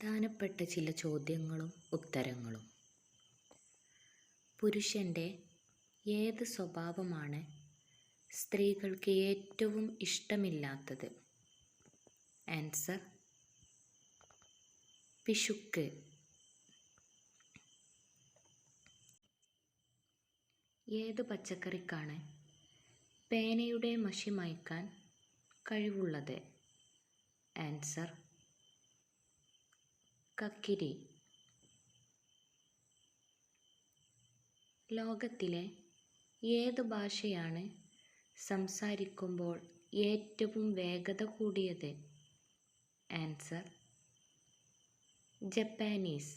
പ്രധാനപ്പെട്ട ചില ചോദ്യങ്ങളും ഉത്തരങ്ങളും. പുരുഷന്റെ ഏത് സ്വഭാവമാണ് സ്ത്രീകൾക്ക് ഏറ്റവും ഇഷ്ടമില്ലാത്തത്? ആൻസർ പിശുക്ക്. ഏത് പച്ചക്കറിക്കാണ് പേനയുടെ മഷി മായ്ക്കാൻ കഴിവുള്ളത്? ആൻസർ കക്കിരി. ലോകത്തിലെ ഏത് ഭാഷയാണ് സംസാരിക്കുമ്പോൾ ഏറ്റവും വേഗത കൂടിയത്? Answer Japanese.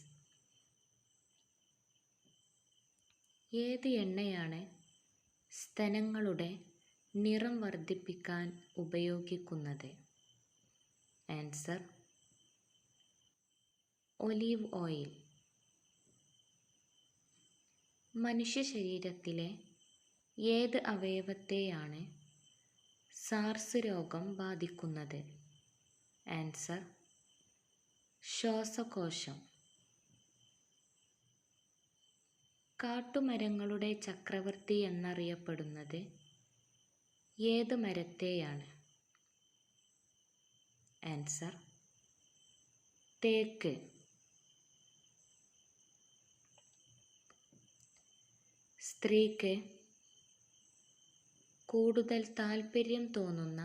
ഏത് എണ്ണയാണ് സ്തനങ്ങളുടെ നിറം വർദ്ധിപ്പിക്കാൻ ഉപയോഗിക്കുന്നത്? Answer olive oil. മനുഷ്യ ശരീരത്തിലെ ഏത് അവയവത്തെയാണ് സാർസ് രോഗം ബാധിക്കുന്നത്? ആൻസർ ശ്വാസകോശം. കാട്ടുമരങ്ങളുടെ ചക്രവർത്തി എന്നറിയപ്പെടുന്നത് ഏത് മരത്തെയാണ്? ആൻസർ തേക്ക്. സ്ത്രീക്ക് കൂടുതൽ താൽപ്പര്യം തോന്നുന്ന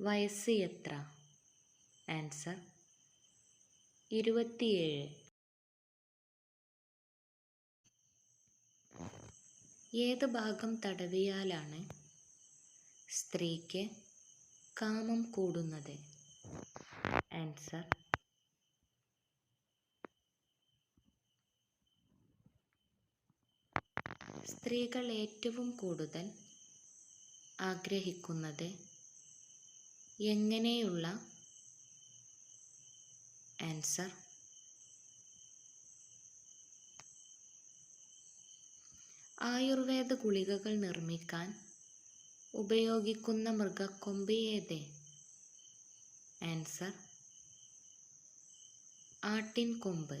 വയസ്സ് എത്ര? ആൻസർ ഇരുപത്തിയേഴ്. ഏത് ഭാഗം തടവിയാലാണ് സ്ത്രീക്ക് കാമം കൂടുന്നത്? ആൻസർ സ്ത്രീകൾ ഏറ്റവും കൂടുതൽ ആഗ്രഹിക്കുന്നത് എങ്ങനെയുള്ള ആൻസർ ആയുർവേദ ഗുളികകൾ നിർമ്മിക്കാൻ ഉപയോഗിക്കുന്ന മൃഗക്കൊമ്പ് ഏത് ആൻസർ ആട്ടിൻ കൊമ്പ്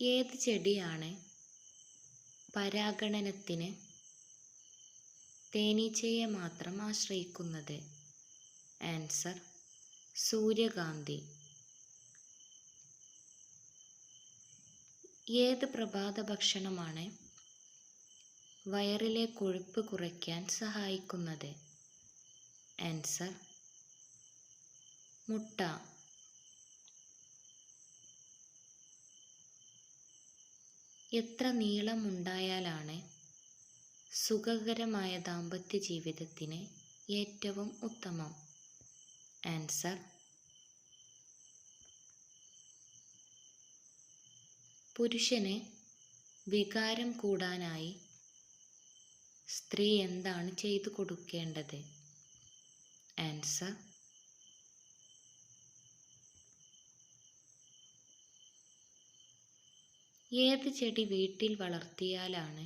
ഏത് ചെടിയാണ് പരാഗണനത്തിന് തേനീച്ചയെ മാത്രം ആശ്രയിക്കുന്നത്? ആൻസർ സൂര്യകാന്തി. ഏത് പ്രഭാത ഭക്ഷണമാണ് വയറിലെ കൊഴുപ്പ് കുറയ്ക്കാൻ സഹായിക്കുന്നത്? ആൻസർ മുട്ട. എത്ര നീളമുണ്ടായാലാണ് സുഖകരമായ ദാമ്പത്യ ജീവിതത്തിന് ഏറ്റവും ഉത്തമം? ആൻസർ പുരുഷന് വികാരം കൂടാനായി സ്ത്രീ എന്താണ് ചെയ്തു കൊടുക്കേണ്ടത്? ആൻസർ ഏത് ചെടി വീട്ടിൽ വളർത്തിയാലാണ്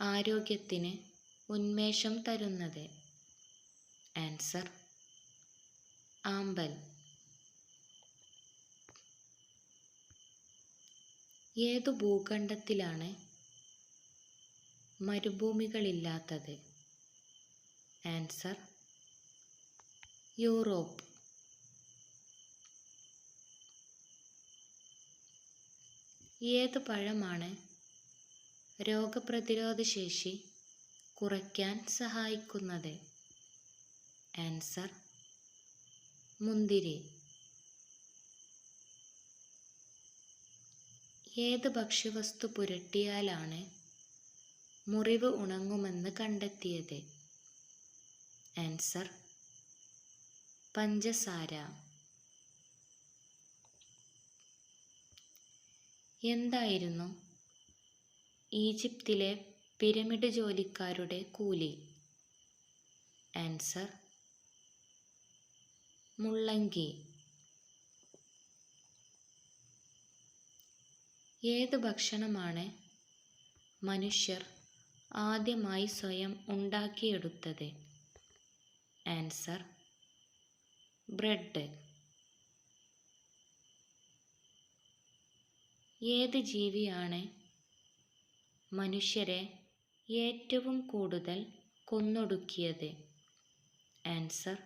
ആരോഗ്യത്തിന് ഉന്മേഷം തരുന്നത്? ആൻസർ ആമ്പൽ. ഏതു ഭൂഖണ്ഡത്തിലാണ് മരുഭൂമികളില്ലാത്തത്? Answer Europe. ഏത് പഴമാണ് രോഗപ്രതിരോധ ശേഷി കുറയ്ക്കാൻ സഹായിക്കുന്നത്? ആൻസർ മുന്തിരി. ഏത് ഭക്ഷ്യവസ്തു പുരട്ടിയാലാണ് മുറിവ് ഉണങ്ങുമെന്ന് കണ്ടെത്തിയത്? ആൻസർ പഞ്ചസാര. എന്തായിരുന്നു? ഈജിപ്തിലെ പിരമിഡ് ജോലിക്കാരുടെ കൂലി. ആൻസർ മുള്ളങ്കി. ഏത് ഭക്ഷണമാണ് മനുഷ്യർ ആദ്യമായി സ്വയം ഉണ്ടാക്കിയെടുത്തത്? Answer bread. ഏത് ജീവിയാണ്? മനുഷ്യരെ ഏറ്റവും കൂടുതൽ കൊന്നൊടുക്കിയത്? ആൻസർ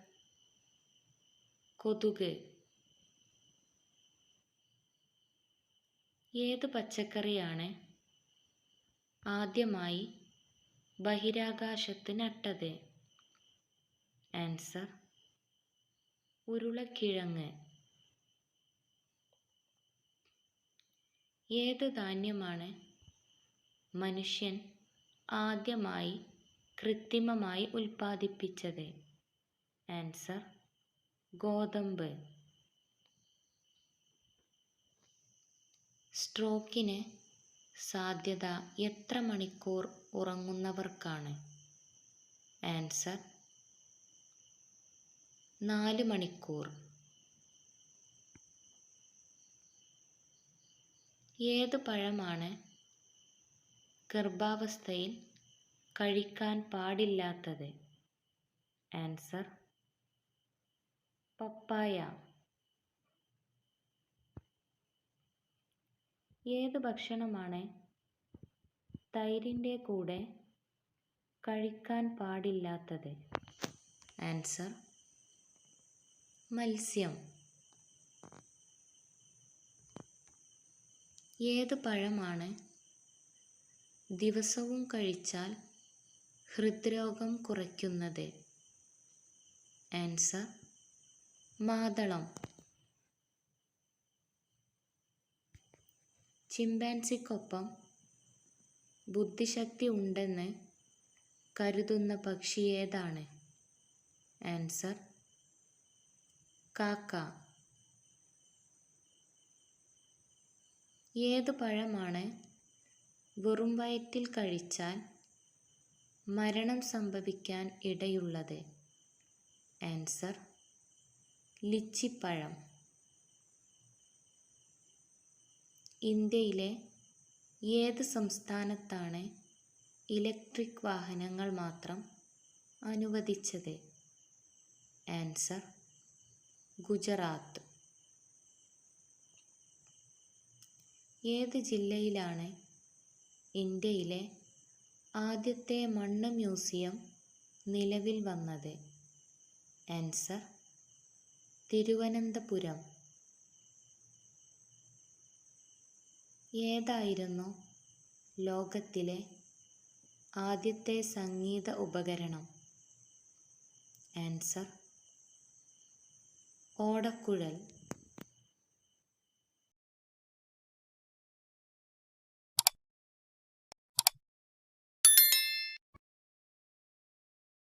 കൊതുക്. ഏത് പച്ചക്കറിയാണ് ആദ്യമായി ബഹിരാകാശത്ത് നട്ടത് ആൻസർ ഉരുളക്കിഴങ്ങ്. ഏത് ധാന്യമാണ് മനുഷ്യൻ ആദ്യമായി കൃത്രിമമായി ഉൽപ്പാദിപ്പിച്ചത്? ആൻസർ ഗോതമ്പ്. സ്ട്രോക്കിന് സാധ്യത എത്ര മണിക്കൂർ ഉറങ്ങുന്നവർക്കാണ്? ആൻസർ നാല് മണിക്കൂർ. ഏത് പഴമാണ് ഗർഭാവസ്ഥയിൽ കഴിക്കാൻ പാടില്ലാത്തത്? Answer papaya. ഏത് ഭക്ഷണമാണ് തൈരിന്റെ കൂടെ കഴിക്കാൻ പാടില്ലാത്തത്? ആൻസർ മത്സ്യം. ഏത് പഴമാണ്? ദിവസവും കഴിച്ചാൽ ഹൃദ്രോഗം കുറയ്ക്കുന്നത്. ആൻസർ മാതളം. ചിമ്പാൻസിക്കൊപ്പം ബുദ്ധിശക്തി ഉണ്ടെന്ന് കരുതുന്ന പക്ഷി ഏതാണ്? ആൻസർ കാക്ക. ഏത് പഴമാണ് വെറും വയറ്റിൽ കഴിച്ചാൽ മരണം സംഭവിക്കാൻ ഇടയുള്ളത്? ആൻസർ ലിച്ചിപ്പഴം. ഇന്ത്യയിലെ ഏത് സംസ്ഥാനത്താണ് ഇലക്ട്രിക് വാഹനങ്ങൾ മാത്രം അനുവദിച്ചത്? ആൻസർ ഗുജറാത്ത്. ഏത് ജില്ലയിലാണ് ഇന്ത്യയിലെ ആദ്യത്തെ മണ്ണ് മ്യൂസിയം നിലവിൽ വന്നത്? ആൻസർ തിരുവനന്തപുരം. ഏതായിരുന്നു ലോകത്തിലെ ആദ്യത്തെ സംഗീത ഉപകരണം? ആൻസർ ഓടക്കുഴൽ.